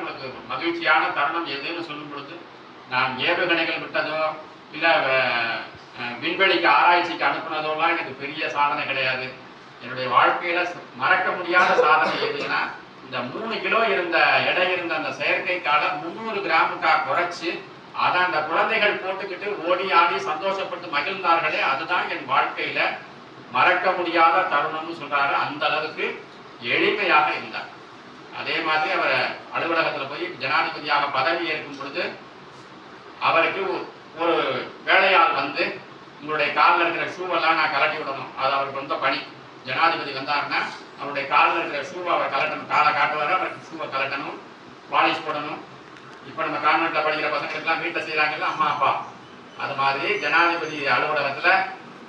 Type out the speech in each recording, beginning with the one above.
உங்களுக்கு மகிழ்ச்சியான தருணம் எதுன்னு சொல்லும் பொழுது நான் ஏவுகணைகள் விட்டதோ இல்லை விண்வெளிக்கு ஆராய்ச்சிக்கு அனுப்புனதோலாம் எனக்கு பெரிய சாதனை கிடையாது. என்னுடைய வாழ்க்கையில மறக்க முடியாத சாதனை எதுன்னா இந்த மூணு கிலோ இருந்த எடை இருந்த அந்த செயற்கைக்கால முந்நூறு கிராமுக்கா குறைச்சு அதை அந்த குழந்தைகள் போட்டுக்கிட்டு ஓடி ஆடி சந்தோஷப்பட்டு மகிழ்ந்தார்களே அதுதான் என் வாழ்க்கையில மறக்க முடியாத தருணம்னு சொல்றாரு. அந்த அளவுக்கு எளிமையாக இருந்தார். அதே மாதிரி அவர் அலுவலகத்தில் போய் ஜனாதிபதியாக பதவி ஏற்கும் பொழுது அவருக்கு ஒரு வேலையாள் வந்து உங்களுடைய காலில் இருக்கிற ஷூவெல்லாம் நான் கலட்டி விடணும். அது அவருக்கு ரொம்ப பணி. ஜனாதிபதி வந்தாருன்னா அவருடைய காலில் இருக்கிற ஷூவை அவர் கலட்டணும். காலை காட்டுவார் அவருக்கு ஷூவை கலட்டணும் பாலிஷ் போடணும். இப்போ நம்ம கான்வெண்ட்டில் படிக்கிற பசங்களுக்கெல்லாம் வீட்டில் செய்கிறாங்கல்ல அம்மா அப்பா. அது மாதிரி ஜனாதிபதி அலுவலகத்தில்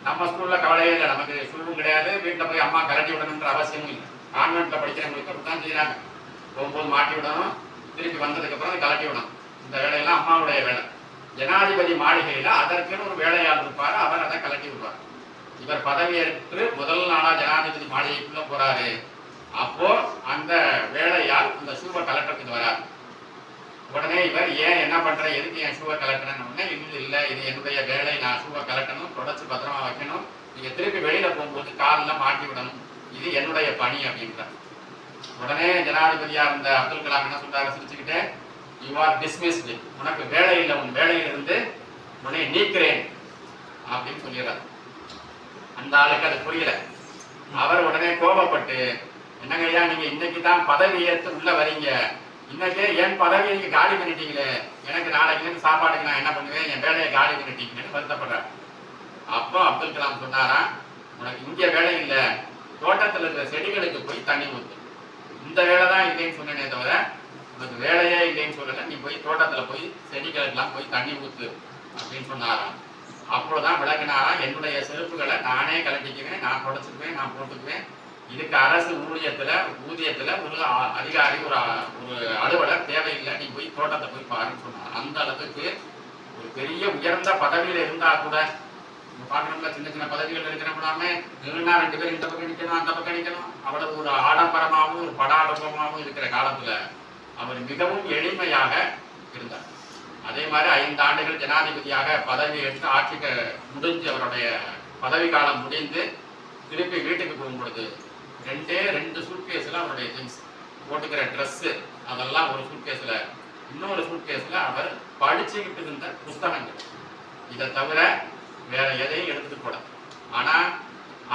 நம்ம ஸ்கூலில் கவலையே இல்லை. நமக்கு ஷூவும் கிடையாது. வீட்டில் போய் அம்மா கலட்டி விடணுன்ற அவசியமும் இல்லை. கான்வெண்ட்டில் படிக்கிறவங்களுக்கு அப்படி தான் செய்கிறாங்க போகும்போது மாட்டி விடணும் திருப்பி வந்ததுக்கப்புறம் கலட்டி விடணும். இந்த வேலையெல்லாம் அம்மாவுடைய வேலை. ஜனாதிபதி மாளிகையில் அதற்குன்னு ஒரு வேலையாள் இருப்பார் அவர் அதை கலட்டி விடுவார். இவர் பதவியேற்று முதல் நாளாக ஜனாதிபதி மாளிகைக்குள்ளே போகிறாரு அப்போ அந்த வேலையால் அந்த ஷூவை கலெக்டருக்கு வரார். உடனே இவர் ஏன் என்ன பண்ற? எதுக்கு என் ஷூவை கலெக்டர்னு? உடனே இல்லை இல்லை. இது என்னுடைய வேலை. நான் ஷூவை கலட்டணும் தொடச்சு பத்திரமா வைக்கணும். நீங்க திருப்பி வெளியில போகும்போது காலில் மாட்டி விடணும். இது என்னுடைய பணி அப்படின்றார். உடனே ஜனாதிபதியா இருந்த அப்துல் கலாம் என்ன சொல்றாரு? சிரிச்சுக்கிட்டே யூ ஆர் டிஸ்மிஸ்டு உனக்கு வேலை இல்லை. உன் வேலையிலிருந்து உன்னை நீக்கிறேன். அப்படின்னு சொல்லிடுறாரு. அந்த ஆளுக்கு அது புரியல. அவர் உடனே கோபப்பட்டு என்னங்க ஐயா நீங்க இன்னைக்கு தான் பதவி ஏற்று உள்ள வரீங்க. இன்னைக்கே என் பதவியை நீங்க காலி பண்ணிட்டீங்களே? எனக்கு நாளைக்கு இருந்து சாப்பாட்டுக்கு நான் என்ன பண்ணுவேன்? என் வேலையை காலி பண்ணிட்டீங்கன்னு வருத்தப்படுறாரு. அப்போ அப்துல் கலாம் சொன்னாராம் உனக்கு இங்கே வேலை இல்லை. தோட்டத்தில் இருக்கிற செடிகளுக்கு போய் தண்ணி ஊற்று இந்த வேலை தான் இல்லைன்னு சொன்னேனே தவிர உனக்கு வேலையே இல்லைன்னு சொல்லல. நீ போய் தோட்டத்தில் போய் செடிகளுக்கெல்லாம் போய் தண்ணி ஊத்து அப்படின்னு சொன்னாராம். அப்போதான் விளக்குனாராம் என்னுடைய செருப்புகளை நானே கலட்டிக்குவேன் நான் தொடச்சுக்குவேன் நான் போட்டுக்குவேன். இதுக்கு அரசு ஊழியத்தில் ஊதியத்தில் ஒரு அ- அதிகாரி ஒரு ஒரு அலுவலர் தேவையில்லை. நீ போய் தோட்டத்தை போய் பாருன்னு சொன்னார் அந்த அளவுக்கு ஒரு பெரிய உயர்ந்த பதவியில் இருந்தால் கூட பார்க்கணும்ல சின்ன சின்ன பதவிகள் இருக்கிறவங்களாமே நின்னா ரெண்டு பேரும் இந்த பக்கம் நிற்கணும் அந்த பக்கம் நிற்கணும் அவ்வளவு ஒரு ஆடம்பரமாகவும் ஒரு படாடம்பரமாகவும் இருக்கிற காலத்துல அவர் மிகவும் எளிமையாக இருந்தார். அதே மாதிரி ஐந்து ஆண்டுகள் ஜனாதிபதியாக பதவி எடுத்து ஆட்சிக்கு முடிஞ்சு அவருடைய பதவி காலம் முடிந்து திருப்பி வீட்டுக்கு போகும் பொழுது ரெண்டே ரெண்டு சூட்கேஸ்ல அவருடைய ஜீன்ஸ் போட்டுக்கிற ட்ரெஸ்ஸு அதெல்லாம் ஒரு சூட்கேஸ்ல இன்னொரு சூட்கேஸ்ல அவர் படிச்சுக்கிட்டு இருந்த புஸ்தகங்கள் இதை தவிர வேற எதையும் எடுத்துக்கூடாது போல ஆனா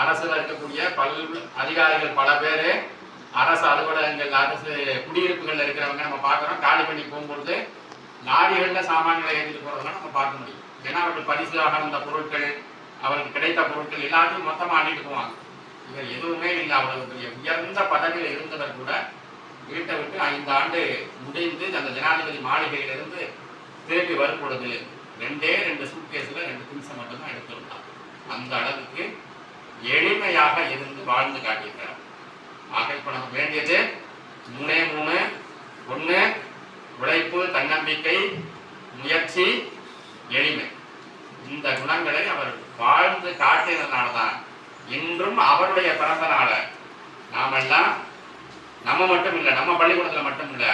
அரசுல இருக்கக்கூடிய பல் அதிகாரிகள் பல பேரு அரசு அலுவலகங்கள் அரசு குடியிருப்புகள்ல இருக்கிறவங்க நம்ம பார்க்குறோம். காலி பண்ணி போகும்பொழுது லாரிகள்ல சாமான்களை ஏற்றிட்டு போறதெல்லாம் நம்ம பார்க்க முடியும். ஏன்னா அவர்கள் பரிசாக இருந்த பொருட்கள் அவருக்கு கிடைத்த பொருட்கள் எல்லாத்தையும் மொத்தமா அள்ளிட்டு போவாங்க. இவர் எதுவுமே இல்லை அவ்வளவு பெரிய உயர்ந்த பதவியில் இருந்தவர் கூட வீட்டை விட்டு ஐந்து ஆண்டு முடிந்து அந்த ஜனாதிபதி மாளிகையிலிருந்து திரும்பி வரும் பொழுது ரெண்டே ரெண்டு அந்த அளவுக்கு எளிமையாக இருந்து வாழ்ந்து காட்டியிருக்கிறார். ஆக இப்ப நமக்கு வேண்டியது மூணே மூணு ஒன்று உழைப்பு தன்னம்பிக்கை முயற்சி எளிமை. இந்த குணங்களை அவர் வாழ்ந்து காட்டியதனால தான் இன்றும் அவருடைய பிறந்த நாளை நாமெல்லாம் நம்ம மட்டும் இல்லை நம்ம பள்ளிக்கூடத்தில் மட்டும் இல்லை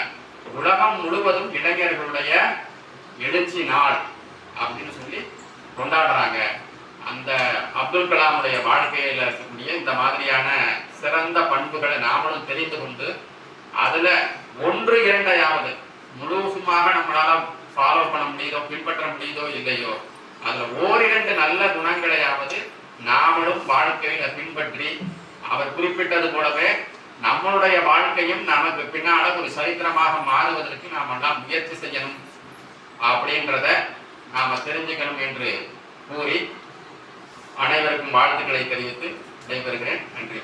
உலகம் முழுவதும் இளைஞர்களுடைய எழுச்சி நாள் அப்படின்னு சொல்லி கொண்டாடுறாங்க. அந்த அப்துல் கலாமுடைய வாழ்க்கையில் இருக்கக்கூடிய இந்த மாதிரியான சிறந்த பண்புகளை நாமளும் தெரிந்து கொண்டு அதுல ஒன்று இரண்டையாவது முழுசுமாக நம்மளால ஃபாலோ பண்ண முடியுதோ பின்பற்ற முடியுதோ இல்லையோ அதுல ஓரிரண்டு நல்ல குணங்களையாவது நாமளும் வாழ்க்கையில பின்பற்றி அவர் குறிப்பிட்டது போலவே நம்மளுடைய வாழ்க்கையும் நமக்கு பின்னால ஒரு சரித்திரமாக மாறுவதற்கு நாம் எல்லாம் முயற்சி செய்யணும் அப்படின்றத நாம தெரிஞ்சுக்கணும் என்று கூறி அனைவருக்கும் வாழ்த்துக்களை தெரிவித்து நடைபெறுகிறேன் நன்றி.